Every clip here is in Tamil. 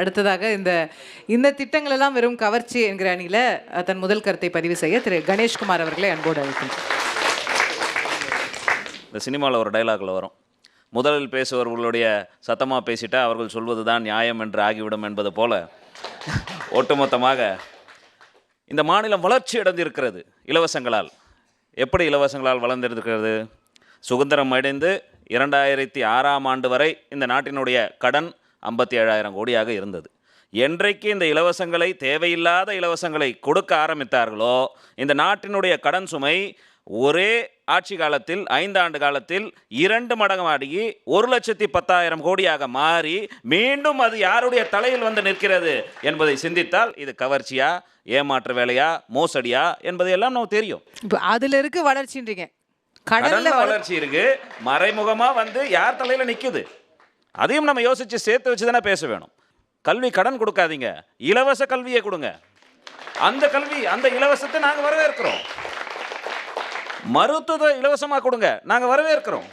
அடுத்ததாக இந்த இந்த திட்டங்கள் எல்லாம் வெறும் கவர்ச்சி என்கிற அணியில் தன் முதல் கருத்தை பதிவு செய்ய திரு கணேஷ்குமார் அவர்களை அன்போடு அழைக்கும் இந்த சினிமாவில் ஒரு டைலாகில் வரும். முதலில் பேசுபவர்களுடைய சத்தமாக பேசிட்டா அவர்கள் சொல்வது தான் நியாயம் என்று ஆகிவிடும் என்பது போல ஒட்டுமொத்தமாக இந்த மாநிலம் வளர்ச்சி அடைந்திருக்கிறது இலவசங்களால். எப்படி இலவசங்களால் வளர்ந்திருக்கிறது? சுதந்திரம் அடைந்து இரண்டாயிரத்தி ஆறாம் ஆண்டு வரை இந்த நாட்டினுடைய கடன் ஐம்பத்தி ஏழாயிரம் கோடியாக இருந்தது. என்றைக்கு இந்த இலவசங்களை தேவையில்லாத இலவசங்களை கொடுக்க ஆரம்பித்தார்களோ இந்த நாட்டினுடைய கடன் சுமை ஒரே ஆட்சி காலத்தில் ஐந்தாண்டு காலத்தில் இரண்டு மடங்காடி ஒரு லட்சத்தி பத்தாயிரம் கோடியாக மாறி மீண்டும் அது யாருடைய தலையில் வந்து நிற்கிறது என்பதை சிந்தித்தால் இது கவர்ச்சியா ஏமாற்று வேலையா மோசடியா என்பதையெல்லாம் நமக்கு தெரியும். இப்போ அதுல இருக்கு வளர்ச்சின்றீங்க. கடல்ல வளர்ச்சி வளர்ச்சி இருக்கு. மறைமுகமா வந்து யார் தலையில நிக்குது? அதையும் நம்ம யோசிச்சு சேர்த்து வச்சு தானே பேச வேணும். கல்வி கடன் கொடுக்காதீங்க. இலவச கல்வியை கொடுங்க. அந்த கல்வி அந்த இலவசத்தை நாங்க வரவேற்கிறோம். மருத்துவத்தை இலவசமா கொடுங்க. நாங்க வரவேற்கிறோம்.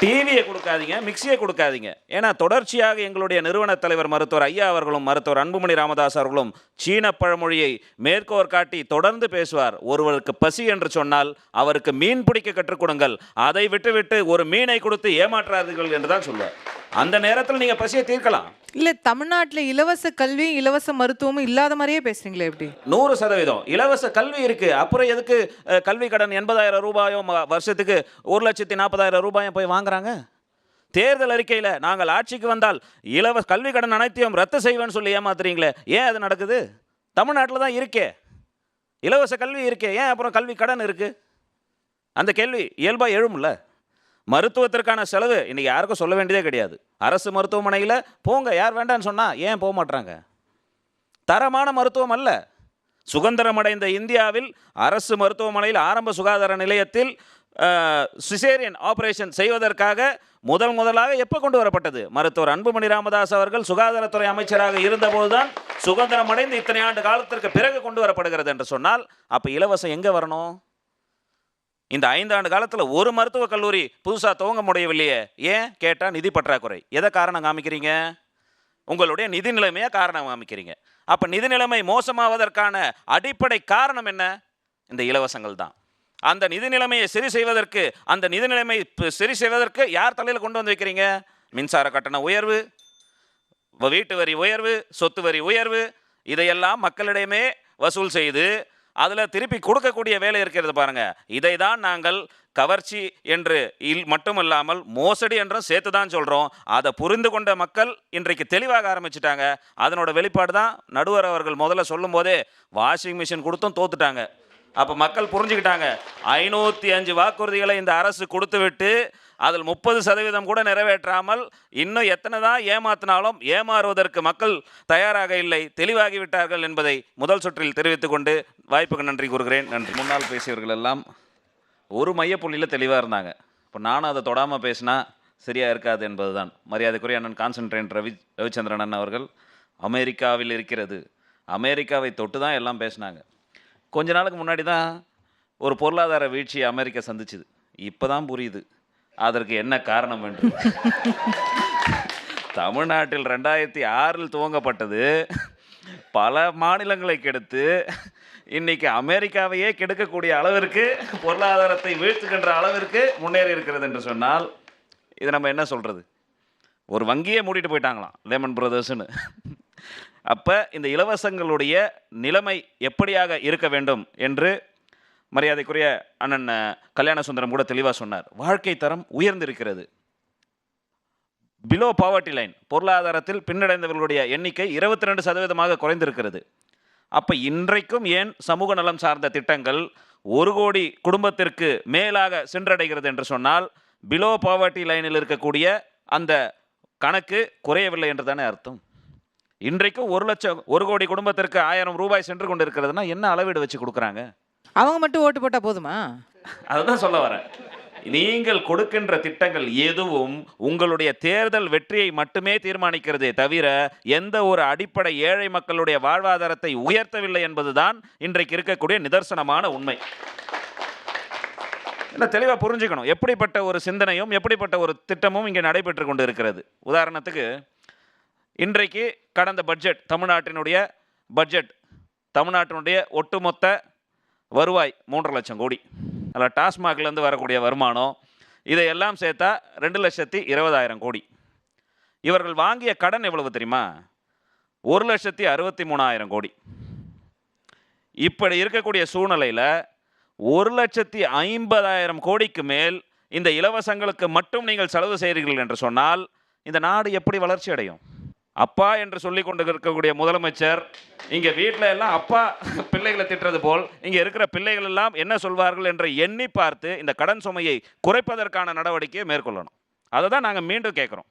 டிவியை கொடுக்காதீங்க மிக்சியை கொடுக்காதீங்க. ஏன்னா தொடர்ச்சியாக எங்களுடைய நிறுவன தலைவர் மருத்துவர் ஐயா அவர்களும் மருத்துவர் அன்புமணி ராமதாஸ் அவர்களும் சீன பழமொழியை மேற்கோர் காட்டி தொடர்ந்து பேசுவார். ஒருவருக்கு பசி என்று சொன்னால் அவருக்கு மீன் பிடிக்க கற்றுக் கொடுங்கள். அதை விட்டுவிட்டு ஒரு மீனை கொடுத்து ஏமாற்றாதீர்கள் என்று தான் சொல்லுவார் அந்த நேரத்தில் நீங்க பசியை தீர்க்கலாம். இல்ல தமிழ்நாட்டுல இலவச கல்வியும் இலவச மருத்துவமும் இல்லாத மாதிரியே பேசுறீங்களே எப்படி? நூறு சதவீதம். இலவச கல்வி இருக்கு. அப்புறம் எதுக்கு அஹ், கல்வி கடன் எண்பதாயிரம் ரூபாயோ ம- வருஷத்துக்கு ஒரு லட்சத்தி நாற்பதாயிரம் ரூபாயும் போய் வாங்குறாங்க? தேர்தல் அறிக்கையில் நாங்கள் ஆட்சிக்கு வந்தால் இலவச கல்வி கடன் அனைத்தையும் ரத்து செய்வேன்னு சொல்லி ஏமாத்துறீங்களே. ஏன் அது நடக்குது? தமிழ்நாட்டில் தான் இருக்கே. இலவச கல்வி இருக்கே. ஏன் அப்புறம் கல்வி கடன் இருக்கு? அந்த கேள்வி இயல்பாக எழும்ல மருத்துவத்திற்கான செலவு இன்றைக்கி யாருக்கும் சொல்ல வேண்டியதே கிடையாது. அரசு மருத்துவமனையில் போங்க யார் வேண்டான்னு சொன்னால் ஏன் போக மாட்றாங்க? தரமான மருத்துவம் அல்ல. சுதந்திரமடைந்த இந்தியாவில் அரசு மருத்துவமனையில் ஆரம்ப சுகாதார நிலையத்தில் சிசேரியன் ஆபரேஷன் செய்வதற்காக முதல் முதலாக எப்போ கொண்டு வரப்பட்டது? மருத்துவர் அன்புமணி ராமதாஸ் அவர்கள் சுகாதாரத்துறை அமைச்சராக இருந்தபோதுதான் சுதந்திரமடைந்து இத்தனை ஆண்டு காலத்திற்கு பிறகு கொண்டு வரப்படுகிறது என்று சொன்னால் அப்போ இலவசம் எங்கே வரணும்? இந்த ஐந்தாண்டு காலத்தில் ஒரு மருத்துவக் கல்லூரி புதுசாக துவங்க முடியவில்லையே. ஏன்? கேட்டால் நிதி பற்றாக்குறை. எதை காரணம் காமிக்கிறீங்க? உங்களுடைய நிதி நிலைமையை காரணம் காமிக்கிறீங்க. அப்போ நிதி நிலைமை மோசமாவதற்கான அடிப்படை காரணம் என்ன? இந்த இலவசங்கள் தான். அந்த நிதி நிலைமையை சரி செய்வதற்கு அந்த நிதி நிலைமை சரி செய்வதற்கு யார் தலையில் கொண்டு வந்து வைக்கிறீங்க? மின்சார கட்டண உயர்வு வீட்டு வரி உயர்வு சொத்து வரி உயர்வு இதையெல்லாம் மக்களிடமே வசூல் செய்து அதில் திருப்பி கொடுக்கக்கூடிய வேலை இருக்கிறது பாருங்க. இதை தான் நாங்கள் கவர்ச்சி என்று இல் மட்டுமல்லாமல் மோசடி என்றும் சேர்த்து தான் சொல்கிறோம் அதை புரிந்து கொண்ட மக்கள் இன்றைக்கு தெளிவாக ஆரம்பிச்சிட்டாங்க. அதனோட வெளிப்பாடு தான் நடுவர் அவர்கள் முதல்ல சொல்லும்போதே வாஷிங் மிஷின் கொடுத்தும் தோத்துட்டாங்க. அப்போ மக்கள் புரிஞ்சுக்கிட்டாங்க. ஐநூற்றி அஞ்சு வாக்குறுதிகளை இந்த அரசு கொடுத்து விட்டு அதில் முப்பது சதவீதம் கூட நிறைவேற்றாமல் இன்னும் எத்தனை தான் ஏமாத்தினாலும் ஏமாறுவதற்கு மக்கள் தயாராக இல்லை தெளிவாகிவிட்டார்கள் என்பதை முதல் சுற்றில் தெரிவித்துக் கொண்டு வாய்ப்புக்கு நன்றி கூறுகிறேன். நன்றி. முன்னால் பேசியவர்கள் எல்லாம் ஒரு மையப்புள்ளியில் தெளிவாக இருந்தாங்க. இப்போ நானும் அதை தொடாமல் பேசினா சரியாக இருக்காது என்பதுதான். மரியாதைக்குரிய அண்ணன் கான்சன்ட்ரேன் ரவி ரவிச்சந்திரன் அண்ணன் அவர்கள் அமெரிக்காவில் இருக்கிறது. அமெரிக்காவை தொட்டு தான் எல்லாம் பேசினாங்க. கொஞ்ச நாளுக்கு முன்னாடி தான் ஒரு பொருளாதார வீழ்ச்சியை அமெரிக்கா சந்திச்சுது. இப்போ தான் புரியுது. அதற்கு என்ன காரணம் என்று தமிழ்நாட்டில் ரெண்டாயிரத்தி ஆறில் துவங்கப்பட்டது. பல மாநிலங்களை கெடுத்து இன்னைக்கு அமெரிக்காவையே கெடுக்கக்கூடிய அளவிற்கு பொருளாதாரத்தை வீழ்த்துகின்ற அளவிற்கு முன்னேறி இருக்கிறது என்று சொன்னால் இது நம்ம என்ன சொல்கிறது ஒரு வங்கியே மூடிட்டு போயிட்டாங்களாம் லேமன் பிரதர்ஸ்னு அப்போ இந்த இலவசங்களுடைய நிலைமை எப்படியாக இருக்க வேண்டும் என்று மரியாதைக்குரிய அண்ணன் கல்யாண சுந்தரம் கூட தெளிவாக சொன்னார். வாழ்க்கை தரம் உயர்ந்திருக்கிறது. பிலோ பாவர்ட்டி லைன் பொருளாதாரத்தில் பின்னடைந்தவர்களுடைய எண்ணிக்கை இருபத்தி ரெண்டு சதவீதமாக குறைந்திருக்கிறது. அப்போ இன்றைக்கும் ஏன் சமூக நலம் சார்ந்த திட்டங்கள் ஒரு கோடி குடும்பத்திற்கு மேலாக சென்றடைகிறது என்று சொன்னால் பிலோ பாவர்ட்டி லைனில் இருக்கக்கூடிய அந்த கணக்கு குறையவில்லை என்று தானே அர்த்தம். இன்றைக்கும் ஒரு லட்சம் ஒரு கோடி குடும்பத்திற்கு ஆயிரம் ரூபாய் சென்று கொண்டு இருக்கிறதுனா என்ன அளவீடு வச்சு கொடுக்குறாங்க? அவங்க மட்டும் ஓட்டு போட்டால் போதுமா? அதுதான் சொல்ல வரேன். நீங்கள் கொடுக்கின்ற திட்டங்கள் எதுவும் உங்களுடைய தேர்தல் வெற்றியை மட்டுமே தீர்மானிக்கிறதே தவிர எந்த ஒரு அடிப்படை ஏழை மக்களுடைய வாழ்வாதாரத்தை உயர்த்தவில்லை என்பதுதான் இன்றைக்கு இருக்கக்கூடிய நிதர்சனமான உண்மை. என்ன தெளிவாக புரிஞ்சுக்கணும். எப்படிப்பட்ட ஒரு சிந்தனையும் எப்படிப்பட்ட ஒரு திட்டமும் இங்கே நடைபெற்று கொண்டு இருக்கிறது உதாரணத்துக்கு இன்றைக்கு கடந்த பட்ஜெட் தமிழ்நாட்டினுடைய பட்ஜெட் தமிழ்நாட்டினுடைய ஒட்டுமொத்த வருவாய் மூன்றரை லட்சம் கோடி. அதில் டாஸ்மாக்லேருந்து வரக்கூடிய வருமானம் இதையெல்லாம் சேர்த்தா ரெண்டு லட்சத்தி இருபதாயிரம் கோடி. இவர்கள் வாங்கிய கடன் எவ்வளவு தெரியுமா? ஒரு லட்சத்தி அறுபத்தி மூணாயிரம் கோடி. இப்படி இருக்கக்கூடிய சூழ்நிலையில் ஒரு லட்சத்தி ஐம்பதாயிரம் கோடிக்கு மேல் இந்த இலவசங்களுக்கு மட்டும் நீங்கள் செலவு செய்கிறீர்கள் என்று சொன்னால் இந்த நாடு எப்படி வளர்ச்சி அடையும்? அப்பா என்று சொல்லி கொண்டு இருக்கக்கூடிய முதலமைச்சர் இங்கே வீட்டில் எல்லாம் அப்பா பிள்ளைகளை திட்டுறது போல் இங்கே இருக்கிற பிள்ளைகள் எல்லாம் என்ன சொல்வார்கள் என்று எண்ணி பார்த்து இந்த கடன் சுமையை குறைப்பதற்கான நடவடிக்கையை மேற்கொள்ளணும். அதை தான் நாங்கள் மீண்டும் கேட்குறோம்.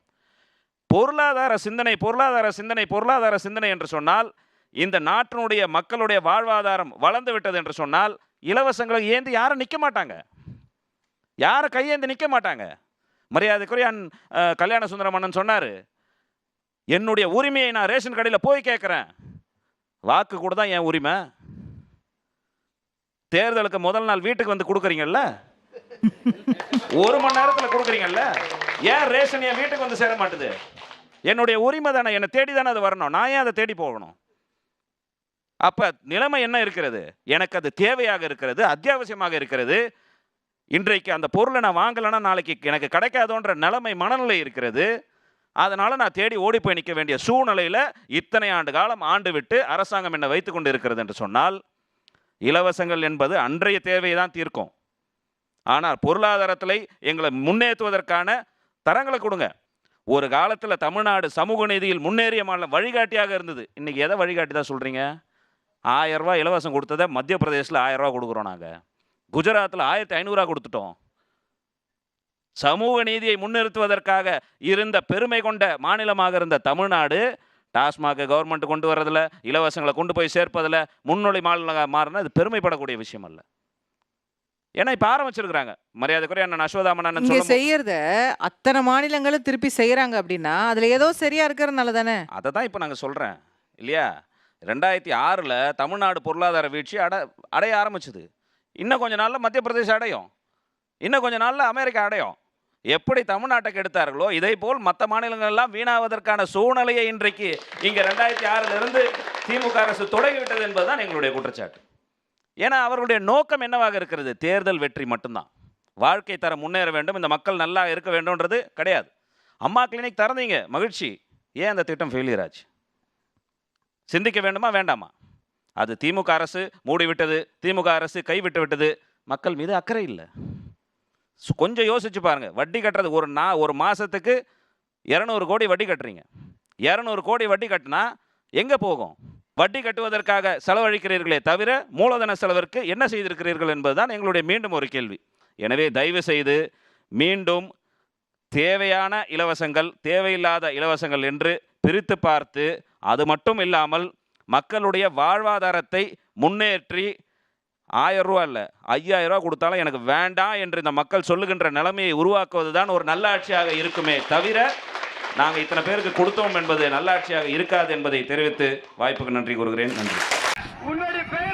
பொருளாதார சிந்தனை பொருளாதார சிந்தனை பொருளாதார சிந்தனை என்று சொன்னால் இந்த நாட்டினுடைய மக்களுடைய வாழ்வாதாரம் வளர்ந்து விட்டது என்று சொன்னால் இலவசங்களை ஏந்தி யாரும் நிற்க மாட்டாங்க. யாரும் கையேந்தி நிற்க மாட்டாங்க. மரியாதைக்குரிய அன் அஹ், கல்யாண சொன்னார் என்னுடைய உரிமையை நான் ரேஷன் கடையில் போய் கேட்குறேன். வாக்கு கூட தான் என் உரிமை. தேர்தலுக்கு முதல் நாள் வீட்டுக்கு வந்து கொடுக்குறீங்கல்ல? ஒரு மணி நேரத்தில் கொடுக்குறீங்கல்ல? ஏன் ரேஷன் என் வீட்டுக்கு வந்து சேர மாட்டுது? என்னுடைய உரிமை தானே என்னை தேடி தானே அது வரணும். நான் ஏன் அதை தேடி போகணும்? அப்போ நிலைமை என்ன இருக்கிறது? எனக்கு அது தேவையாக இருக்கிறது அத்தியாவசியமாக இருக்கிறது. இன்றைக்கு அந்த பொருளை நான் வாங்கலைன்னா நாளைக்கு எனக்கு கிடைக்காதோன்ற நிலைமை மனநிலை இருக்கிறது. அதனால் நான் தேடி ஓடி போய் நிற்க வேண்டிய சூழ்நிலையில் இத்தனை ஆண்டு காலம் ஆண்டு விட்டு அரசாங்கம் என்னை வைத்து கொண்டு இருக்கிறது என்று சொன்னால் இலவசங்கள் என்பது அன்றைய தேவையை தான் தீர்க்கும். ஆனால் பொருளாதாரத்தில் எங்களை முன்னேற்றுவதற்கான தரங்களை கொடுங்க. ஒரு காலத்தில் தமிழ்நாடு சமூக நீதியில் முன்னேறிய மாநிலம் வழிகாட்டியாக இருந்தது. இன்றைக்கி எதை வழிகாட்டி தான் சொல்கிறீங்க ஆயிரம் ரூபா இலவசம் கொடுத்ததை மத்திய பிரதேசில் ஆயிரம் கொடுக்குறோம் நாங்கள் குஜராத்தில் ஆயிரத்தி ஐநூறுரூவா கொடுத்துட்டோம். சமூக நீதியை முன்னிறுத்துவதற்காக இருந்த பெருமை கொண்ட மாநிலமாக இருந்த தமிழ்நாடு டாஸ்மாக கவர்மெண்ட் கொண்டு வர்றதில் இலவசங்களை கொண்டு போய் சேர்ப்பதில் முன்னொழி மாநிலம் மாறினா இது பெருமைப்படக்கூடிய விஷயம் அல்ல. ஏன்னா இப்போ ஆரம்பிச்சிருக்கிறாங்க. மரியாதைக்குரிய அண்ணன் அஸ்வதாமன் சொல்லும் செய்யறத அத்தனை மாநிலங்களும் திருப்பி செய்யறாங்க அப்படின்னா அதுல ஏதோ சரியா இருக்கிறதுனால தானே அதை தான் இப்போ நாங்கள் சொல்கிறேன் இல்லையா? ரெண்டாயிரத்தி ஆறில் தமிழ்நாடு பொருளாதார வீழ்ச்சி அட அடைய ஆரம்பிச்சுது. இன்னும் கொஞ்ச நாளில் மத்திய பிரதேசம் அடையும். இன்னும் கொஞ்ச நாளில் அமெரிக்கா அடையும். எப்படி தமிழ்நாட்டை கெடுத்தார்களோ இதே போல் மற்ற மாநிலங்கள் எல்லாம் வீணாவதற்கான சூழ்நிலையை இன்றைக்கு இங்கே ரெண்டாயிரத்தி ஆறிலிருந்து திமுக அரசு தொடங்கிவிட்டது என்பதுதான் எங்களுடைய குற்றச்சாட்டு. ஏன்னா அவர்களுடைய நோக்கம் என்னவாக இருக்கிறது? தேர்தல் வெற்றி மட்டும்தான். வாழ்க்கை தரம் முன்னேற வேண்டும். இந்த மக்கள் நல்லா இருக்க வேண்டும்ன்றது கிடையாது. அம்மா கிளினிக் திறந்தீங்க. மகிழ்ச்சி. ஏன் அந்த திட்டம் ஃபெயிலியர் ஆச்சு சிந்திக்க வேண்டுமா? வேண்டாமா? அது திமுக அரசு மூடிவிட்டது. திமுக அரசு கைவிட்டு விட்டது. மக்கள் மீது அக்கறை இல்லை. கொஞ்சம் யோசிச்சு பாருங்க. வட்டி கட்டுறது ஒரு நா ஒரு மாதத்துக்கு இரநூறு கோடி வட்டி கட்டுறீங்க. இரநூறு கோடி வட்டி கட்டினா எங்கே போகும்? வட்டி கட்டுவதற்காக செலவழிக்கிறீர்களே தவிர மூலதன செலவிற்கு என்ன செய்திருக்கிறீர்கள் என்பதுதான் எங்களுடைய மீண்டும் ஒரு கேள்வி. எனவே தயவு செய்து மீண்டும் தேவையான இலவசங்கள் தேவையில்லாத இலவசங்கள் என்று பிரித்து பார்த்து அது மட்டும் இல்லாமல் மக்களுடைய வாழ்வாதாரத்தை முன்னேற்றி ஆயிரம் ரூபா இல்லை ஐயாயிரம் ரூபா கொடுத்தாலும் எனக்கு வேண்டாம் என்று இந்த மக்கள் சொல்லுகின்ற நிலைமையை உருவாக்குவது தான் ஒரு நல்லாட்சியாக இருக்குமே தவிர நாங்கள் இத்தனை பேருக்கு கொடுத்தோம் என்பது நல்லாட்சியாக இருக்காது என்பதை தெரிவித்து வாய்ப்புக்கு நன்றி கூறுகிறேன். நன்றி.